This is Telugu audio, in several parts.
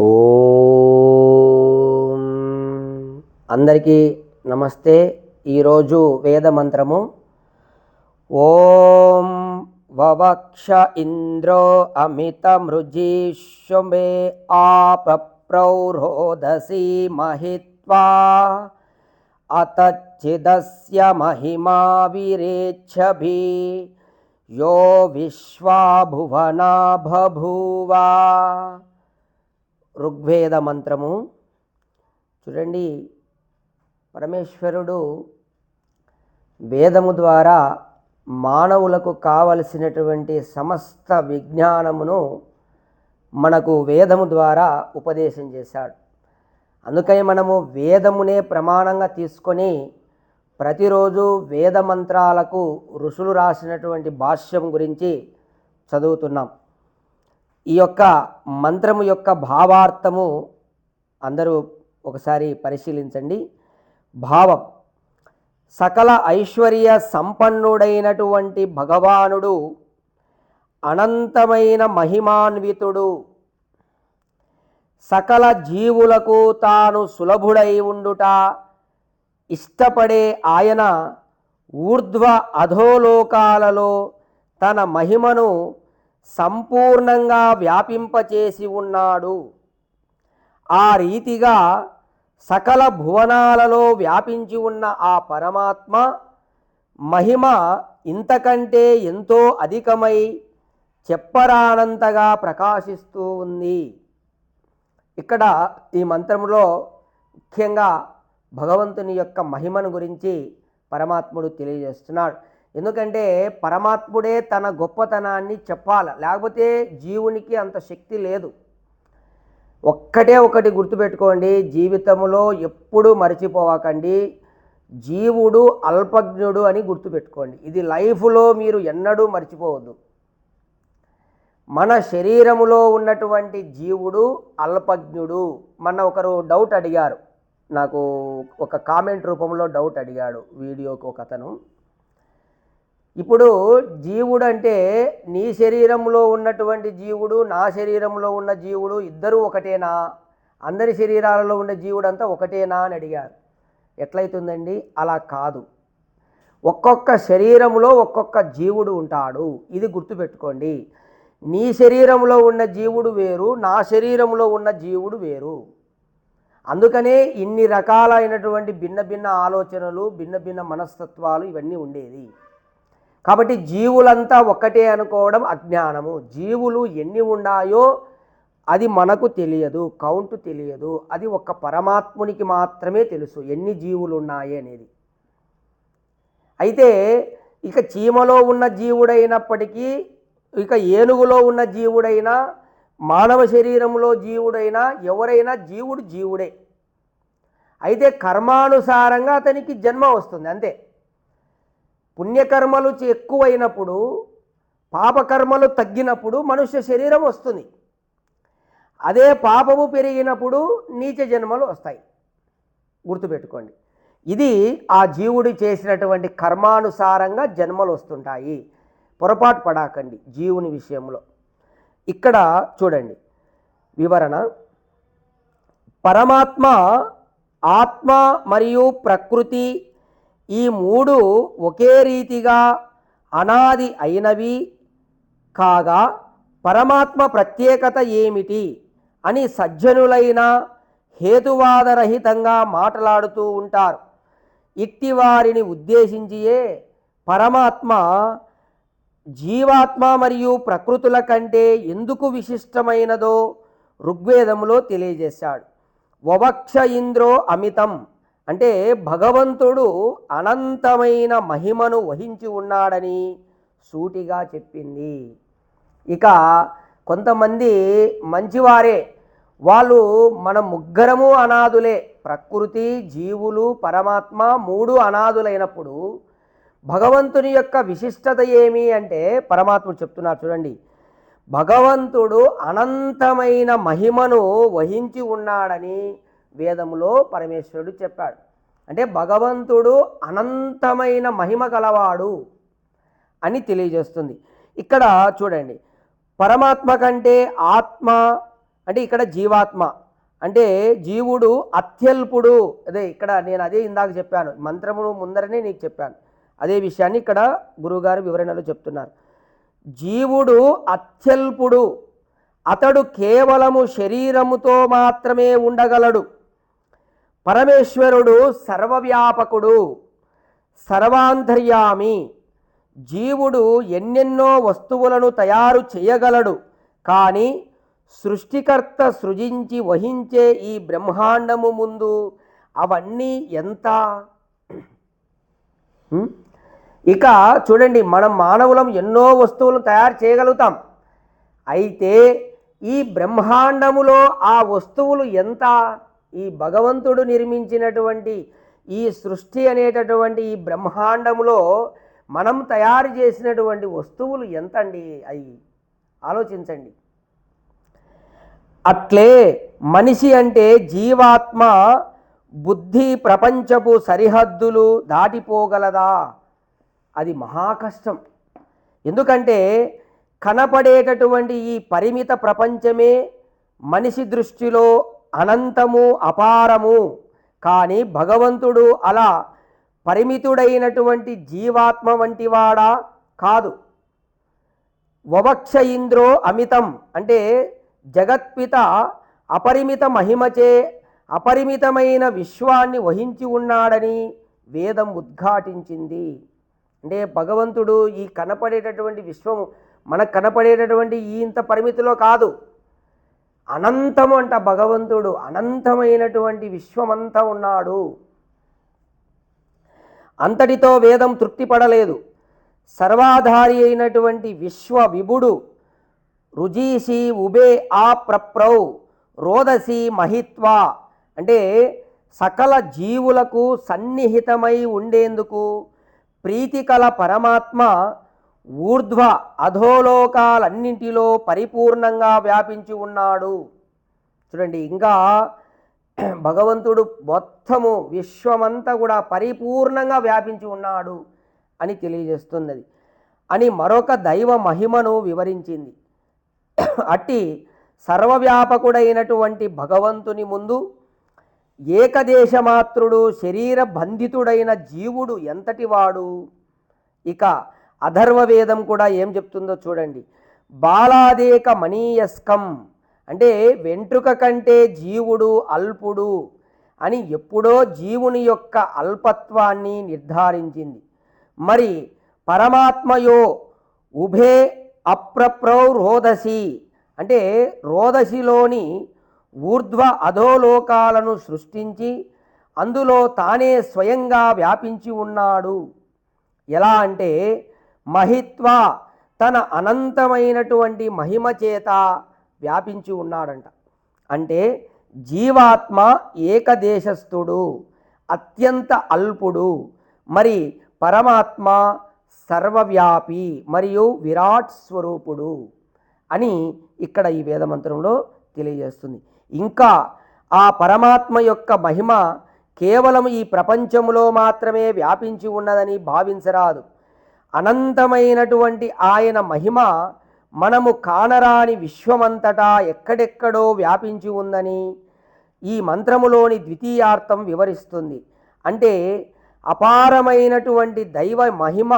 ఓ. అందరికీ నమస్తే. ఈరోజు వేద మంత్రము ఓం వవక్ష ఇంద్రో అమితమృజీష్వమే ఆపప్రౌరోదసీ మహిత్వా. అతచ్చిదస్య మహిమా విరేచ్ఛభి. యో విశ్వాభువనా బభూవా ఋగ్వేద మంత్రము. చూడండి పరమేశ్వరుడు వేదము ద్వారా మానవులకు కావలసినటువంటి సమస్త విజ్ఞానమును మనకు వేదము ద్వారా ఉపదేశం చేశాడు. అందుకని మనము వేదమునే ప్రమాణంగా తీసుకొని ప్రతిరోజు వేద మంత్రాలకు ఋషులు రాసినటువంటి భాష్యం గురించి చదువుతున్నాం. ఈ యొక్క మంత్రము యొక్క భావార్థము అందరూ ఒకసారి పరిశీలించండి. భావం. సకల ఐశ్వర్య సంపన్నుడైనటువంటి భగవానుడు అనంతమైన మహిమాన్వితుడు. సకల జీవులకు తాను సులభుడై ఉండుట ఇష్టపడే ఆయన ఊర్ధ్వ అధోలోకాలలో తన మహిమను సంపూర్ణంగా వ్యాపింపచేసి ఉన్నాడు. ఆ రీతిగా సకల భువనాలలో వ్యాపించి ఉన్న ఆ పరమాత్మ మహిమ ఇంతకంటే ఎంతో అధికమై చెప్పరానంతగా ప్రకాశిస్తూ ఉంది. ఇక్కడ ఈ మంత్రంలో ముఖ్యంగా భగవంతుని యొక్క మహిమను గురించి పరమాత్ముడు తెలియజేస్తున్నాడు. ఎందుకంటే పరమాత్ముడే తన గొప్పతనాన్ని చెప్పాలి. లేకపోతే జీవునికి అంత శక్తి లేదు. ఒక్కటే ఒకటి గుర్తుపెట్టుకోండి జీవితంలో ఎప్పుడు మర్చిపోవకండి. జీవుడు అల్పజ్ఞుడు అని గుర్తుపెట్టుకోండి. ఇది లైఫ్లో మీరు ఎన్నడూ మర్చిపోవద్దు. మన శరీరములో ఉన్నటువంటి జీవుడు అల్పజ్ఞుడు మన ఒకరు డౌట్ అడిగారు. నాకు ఒక కామెంట్ రూపంలో డౌట్ అడిగాడు వీడియోకి ఒక అతను. ఇప్పుడు జీవుడు అంటే నీ శరీరంలో ఉన్నటువంటి జీవుడు నా శరీరంలో ఉన్న జీవుడు ఇద్దరూ ఒకటేనా? అందరి శరీరాలలో ఉన్న జీవుడు అంతా ఒకటేనా అని అడిగారు. ఎట్లయితుందండి? అలా కాదు. ఒక్కొక్క శరీరంలో ఒక్కొక్క జీవుడు ఉంటాడు. ఇది గుర్తుపెట్టుకోండి. నీ శరీరంలో ఉన్న జీవుడు వేరు నా శరీరంలో ఉన్న జీవుడు వేరు. అందుకనే ఇన్ని రకాలైనటువంటి భిన్న భిన్న ఆలోచనలు భిన్న భిన్న మనస్తత్వాలు ఇవన్నీ ఉండేది. కాబట్టి జీవులంతా ఒక్కటే అనుకోవడం అజ్ఞానము. జీవులు ఎన్ని ఉన్నాయో అది మనకు తెలియదు కౌంట్ తెలియదు. అది ఒక్క పరమాత్మునికి మాత్రమే తెలుసు ఎన్ని జీవులు ఉన్నాయి అనేది. అయితే ఇక చీమలో ఉన్న జీవుడైనప్పటికీ ఇక ఏనుగులో ఉన్న జీవుడైనా మానవ శరీరంలో జీవుడైనా ఎవరైనా జీవుడు జీవుడే. అయితే కర్మానుసారంగా అతనికి జన్మ వస్తుంది అంతే. పుణ్యకర్మలు ఎక్కువైనప్పుడు పాపకర్మలు తగ్గినప్పుడు మనుష్య శరీరం వస్తుంది. అదే పాపము పెరిగినప్పుడు నీచ జన్మలు వస్తాయి. గుర్తుపెట్టుకోండి. ఇది ఆ జీవుడు చేసినటువంటి కర్మానుసారంగా జన్మలు వస్తుంటాయి. పొరపాటు పడాకండి జీవుని విషయంలో. ఇక్కడ చూడండి. వివరణ. పరమాత్మ ఆత్మ మరియు ప్రకృతి ఈ మూడు ఒకే రీతిగా అనాది అయినవి కాగా పరమాత్మ ప్రత్యేకత ఏమిటి అని సజ్జనులైన హేతువాదరహితంగా మాట్లాడుతూ ఉంటారు. ఇట్టి వారిని ఉద్దేశించియే పరమాత్మ జీవాత్మ మరియు ప్రకృతుల కంటే ఎందుకు విశిష్టమైనదో ఋగ్వేదంలో తెలియజేశాడు. వవక్ష ఇంద్రో అమితం. అంటే భగవంతుడు అనంతమైన మహిమను వహించి ఉన్నాడని సూటిగా చెప్పింది. ఇక కొంతమంది మంచివారే వాళ్ళు మన ముగ్గురము అనాథులే ప్రకృతి జీవులు పరమాత్మ మూడు అనాథులైనప్పుడు భగవంతుని యొక్క విశిష్టత ఏమి అంటే పరమాత్ముడు చెప్తున్నారు చూడండి భగవంతుడు అనంతమైన మహిమను వహించి ఉన్నాడని వేదములో పరమేశ్వరుడు చెప్పాడు. అంటే భగవంతుడు అనంతమైన మహిమ గలవాడు అని తెలియజేస్తుంది. ఇక్కడ చూడండి పరమాత్మ కంటే ఆత్మ అంటే ఇక్కడ జీవాత్మ అంటే జీవుడు అత్యల్పుడు. అదే ఇక్కడ నేను అదే ఇందాక చెప్పాను మంత్రము ముందరనే నీకు చెప్పాను. అదే విషయాన్ని ఇక్కడ గురుగారు వివరణలో చెప్తున్నారు. జీవుడు అత్యల్పుడు అతడు కేవలము శరీరముతో మాత్రమే ఉండగలడు. పరమేశ్వరుడు సర్వవ్యాపకుడు సర్వాంతర్యామి. జీవుడు ఎన్నెన్నో వస్తువులను తయారు చేయగలడు కానీ సృష్టికర్త సృజించి వహించే ఈ బ్రహ్మాండము ముందు అవన్నీ ఎంత? ఇక చూడండి మనం మానవులం ఎన్నో వస్తువులను తయారు చేయగలుగుతాం. అయితే ఈ బ్రహ్మాండములో ఆ వస్తువులు ఎంత? ఈ భగవంతుడు నిర్మించినటువంటి ఈ సృష్టి అనేటటువంటి ఈ బ్రహ్మాండములో మనం తయారు చేసినటువంటి వస్తువులు ఎంత అండి అవి ఆలోచించండి. అట్లే మనిషి అంటే జీవాత్మ బుద్ధి ప్రపంచపు సరిహద్దులు దాటిపోగలదా? అది మహా కష్టం. ఎందుకంటే కనపడేటటువంటి ఈ పరిమిత ప్రపంచమే మనిషి దృష్టిలో అనంతము అపారము. కానీ భగవంతుడు అలా పరిమితుడైనటువంటి జీవాత్మ వంటివాడా కాదు. వవక్ష ఇంద్రో అమితం అంటే జగత్పిత అపరిమిత మహిమచే అపరిమితమైన విశ్వాన్ని వహించి ఉన్నాడని వేదం ఉద్ఘాటించింది. అంటే భగవంతుడు ఈ కనపడేటటువంటి విశ్వము మనకు కనపడేటటువంటి ఈ ఇంత పరిమితిలో కాదు. అనంతము అంట భగవంతుడు అనంతమైనటువంటి విశ్వమంతా ఉన్నాడు. అంతటితో వేదం తృప్తిపడలేదు. సర్వాధారి అయినటువంటి విశ్వ విభుడు రుజీసి ఉబే ఆ ప్రప్రౌ రోదసి మహిత్వ. అంటే సకల జీవులకు సన్నిహితమై ఉండేందుకు ప్రీతికల పరమాత్మ ఊర్ధ్వ అధోలోకాలన్నింటిలో పరిపూర్ణంగా వ్యాపించి ఉన్నాడు. చూడండి ఇంకా భగవంతుడు మొత్తము విశ్వమంతా కూడా పరిపూర్ణంగా వ్యాపించి ఉన్నాడు అని తెలియజేస్తున్నది. అని మరొక దైవ మహిమను వివరించింది. అట్టి సర్వవ్యాపకుడైనటువంటి భగవంతుని ముందు ఏకదేశమాత్రుడు శరీర బంధితుడైన జీవుడు ఎంతటివాడు ఇక అధర్వవేదం కూడా ఏం చెప్తుందో చూడండి. బాలాదేక మనీయస్కం అంటే వెంట్రుక కంటే జీవుడు అల్పుడు అని ఎప్పుడో జీవుని యొక్క అల్పత్వాన్ని నిర్ధారించింది. మరి పరమాత్మయో ఉభే అప్రప్రౌ రోదసి అంటే రోదసిలోని ఊర్ధ్వ అధోలోకాలను సృష్టించి అందులో తానే స్వయంగా వ్యాపించి ఉన్నాడు. ఎలా అంటే మహిత్వ తన అనంతమైనటువంటి మహిమ చేత వ్యాపించి ఉన్నాడంట. అంటే జీవాత్మ ఏకదేశస్థుడు అత్యంత అల్పుడు మరి పరమాత్మ సర్వవ్యాపి మరియు విరాట్ స్వరూపుడు అని ఇక్కడ ఈ వేదమంత్రంలో తెలియజేస్తుంది. ఇంకా ఆ పరమాత్మ యొక్క మహిమ కేవలం ఈ ప్రపంచంలో మాత్రమే వ్యాపించి ఉన్నదని భావించరాదు. అనంతమైనటువంటి ఆయన మహిమ మనము కానరాని విశ్వమంతటా ఎక్కడెక్కడో వ్యాపించి ఉందని ఈ మంత్రములోని ద్వితీయార్థం వివరిస్తుంది. అంటే అపారమైనటువంటి దైవ మహిమ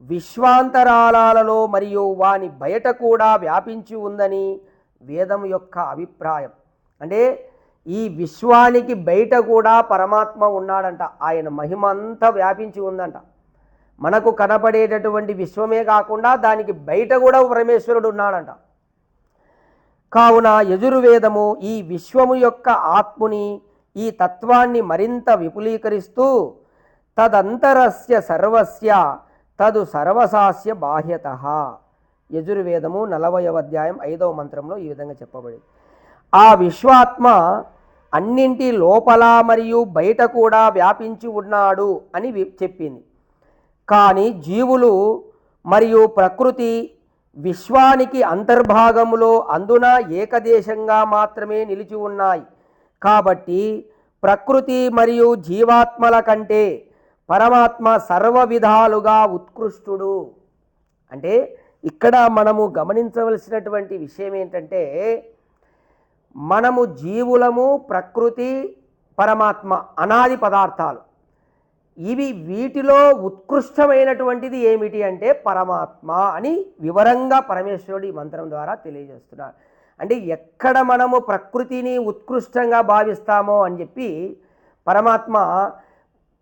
విశ్వాంతరాలలో మరియు వాని బయట కూడా వ్యాపించి ఉందని వేదం యొక్క అభిప్రాయం. అంటే ఈ విశ్వానికి బయట కూడా పరమాత్మ ఉన్నాడంట. ఆయన మహిమ అంతా వ్యాపించి ఉందంట. మనకు కనపడేటటువంటి విశ్వమే కాకుండా దానికి బయట కూడా పరమేశ్వరుడు ఉన్నాడంట. కావున యజుర్వేదము ఈ విశ్వము యొక్క ఆత్ముని ఈ తత్వాన్ని మరింత విపులీకరిస్తూ తదంతరస్య సర్వస్య తదు సర్వసాస్య బాహ్యత. యజుర్వేదము నలభైవ అధ్యాయం ఐదవ మంత్రంలో ఈ విధంగా చెప్పబడింది. ఆ విశ్వాత్మ అన్నింటి లోపల మరియు బయట కూడా వ్యాపించి ఉన్నాడు అని చెప్పింది. కానీ జీవులు మరియు ప్రకృతి విశ్వానికి అంతర్భాగములో అందున ఏకదేశంగా మాత్రమే నిలిచి ఉన్నాయి. కాబట్టి ప్రకృతి మరియు జీవాత్మల కంటే పరమాత్మ సర్వ విధాలుగా ఉత్కృష్టుడు. అంటే ఇక్కడ మనము గమనించవలసినటువంటి విషయం ఏంటంటే మనము జీవులము ప్రకృతి పరమాత్మ అనాది పదార్థాలు. ఇవి వీటిలో ఉత్కృష్టమైనటువంటిది ఏమిటి అంటే పరమాత్మ అని వివరంగా పరమేశ్వరుడు ఈ మంత్రం ద్వారా తెలియజేస్తున్నాడు. అంటే ఎక్కడ మనము ప్రకృతిని ఉత్కృష్టంగా భావిస్తామో అని చెప్పి పరమాత్మ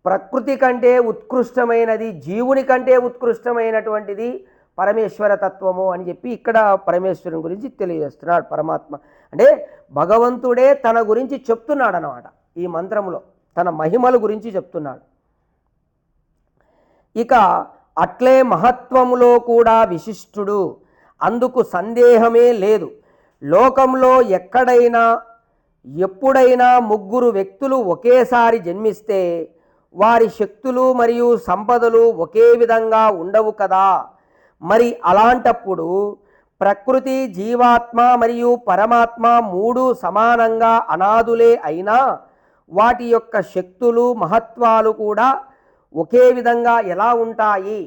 ప్రకృతి కంటే ఉత్కృష్టమైనది జీవుని కంటే ఉత్కృష్టమైనటువంటిది పరమేశ్వర తత్వము అని చెప్పి ఇక్కడ పరమేశ్వరుని గురించి తెలియజేస్తున్నాడు పరమాత్మ. అంటే భగవంతుడే తన గురించి చెప్తున్నాడు అన్నమాట ఈ మంత్రంలో తన మహిమల గురించి చెప్తున్నాడు. ఇక అట్లే మహత్వములో కూడా విశిష్టుడు. అందుకు సందేహమే లేదు. లోకంలో ఎక్కడైనా ఎప్పుడైనా ముగ్గురు వ్యక్తులు ఒకేసారి జన్మిస్తే వారి శక్తులు మరియు సంపదలు ఒకే విధంగా ఉండవు కదా. మరి అలాంటప్పుడు ప్రకృతి జీవాత్మ మరియు పరమాత్మ మూడు సమానంగా అనాదులే అయినా వాటి యొక్క శక్తులు మహత్వాలు కూడా ఒకే విధంగా ఎలా ఉంటాయి?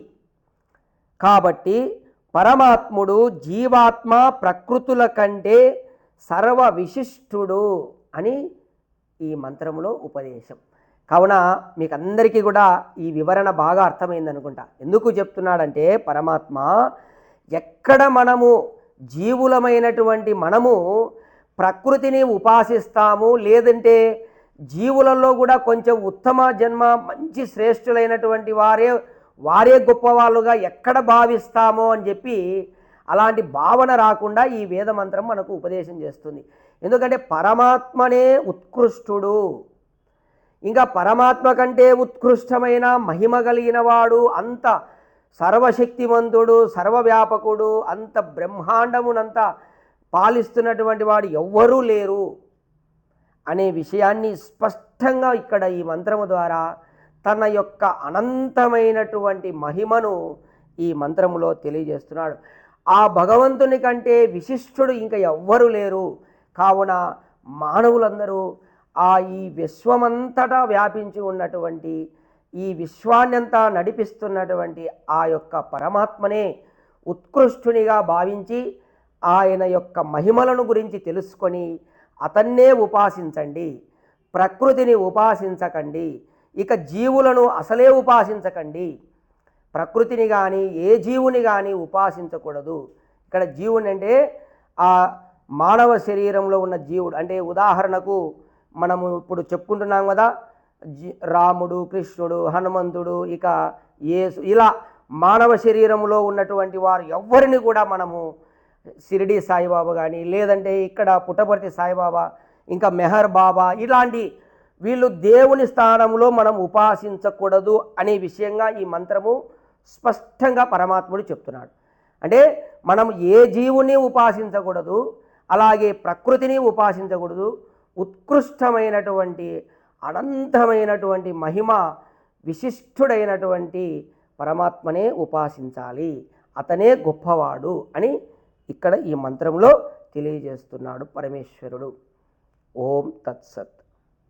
కాబట్టి పరమాత్ముడు జీవాత్మ ప్రకృతుల కంటే సర్వ విశిష్టుడు అని ఈ మంత్రములో ఉపదేశం. కావున మీకు అందరికీ కూడా ఈ వివరణ బాగా అర్థమైంది అనుకుంటా ఎందుకు చెప్తున్నాడంటే పరమాత్మ ఎక్కడ మనము జీవులమైనటువంటి మనము ప్రకృతిని ఉపాసిస్తాము లేదంటే జీవులలో కూడా కొంచెం ఉత్తమ జన్మ మంచి శ్రేష్ఠులైనటువంటి వారే వారే గొప్పవాళ్ళుగా ఎక్కడ భావిస్తామో అని చెప్పి అలాంటి భావన రాకుండా ఈ వేదమంత్రం మనకు ఉపదేశం చేస్తుంది. ఎందుకంటే పరమాత్మనే ఉత్కృష్టుడు. ఇంకా పరమాత్మ కంటే ఉత్కృష్టమైన మహిమ కలిగిన వాడు అంత సర్వశక్తివంతుడు సర్వవ్యాపకుడు అంత బ్రహ్మాండమునంత పాలిస్తున్నటువంటి వాడు ఎవ్వరూ లేరు. అనే విషయాన్ని స్పష్టంగా ఇక్కడ ఈ మంత్రము ద్వారా తన యొక్క అనంతమైనటువంటి మహిమను ఈ మంత్రములో తెలియజేస్తున్నాడు. ఆ భగవంతుని కంటే విశిష్టుడు ఇంకా ఎవ్వరు లేరు. కావున మానవులందరూ ఆ ఈ విశ్వమంతటా వ్యాపించి ఉన్నటువంటి ఈ విశ్వాన్నంతా నడిపిస్తున్నటువంటి ఆ యొక్క పరమాత్మనే ఉత్కృష్టునిగా భావించి ఆయన యొక్క మహిమలను గురించి తెలుసుకొని అతన్నే ఉపాసించండి. ప్రకృతిని ఉపాసించకండి. ఇక జీవులను అసలే ఉపాసించకండి. ప్రకృతిని కానీ ఏ జీవుని కానీ ఉపాసించకూడదు. ఇక్కడ జీవుని అంటే ఆ మానవ శరీరంలో ఉన్న జీవుడు. అంటే ఉదాహరణకు మనము ఇప్పుడు చెప్పుకుంటున్నాం కదా రాముడు కృష్ణుడు హనుమంతుడు ఇక యేసు ఇలా మానవ శరీరంలో ఉన్నటువంటి వారు ఎవ్వరిని కూడా మనము షిరిడి సాయిబాబా కానీ లేదంటే ఇక్కడ పుట్టపర్తి సాయిబాబా ఇంకా మెహర్ బాబా ఇలాంటి వీళ్ళు దేవుని స్థానంలో మనం ఉపాసించకూడదు అనే విషయంగా ఈ మంత్రము స్పష్టంగా పరమాత్ముడు చెప్తున్నాడు. అంటే మనం ఏ జీవుని ఉపాసించకూడదు అలాగే ప్రకృతిని ఉపాసించకూడదు ఉత్కృష్టమైనటువంటి అనంతమైనటువంటి మహిమ విశిష్టుడైనటువంటి పరమాత్మనే ఉపాసించాలి. అతనే గొప్పవాడు అని ఇక్కడ ఈ మంత్రంలో తెలియజేస్తున్నాడు పరమేశ్వరుడు. ఓం తత్సత్.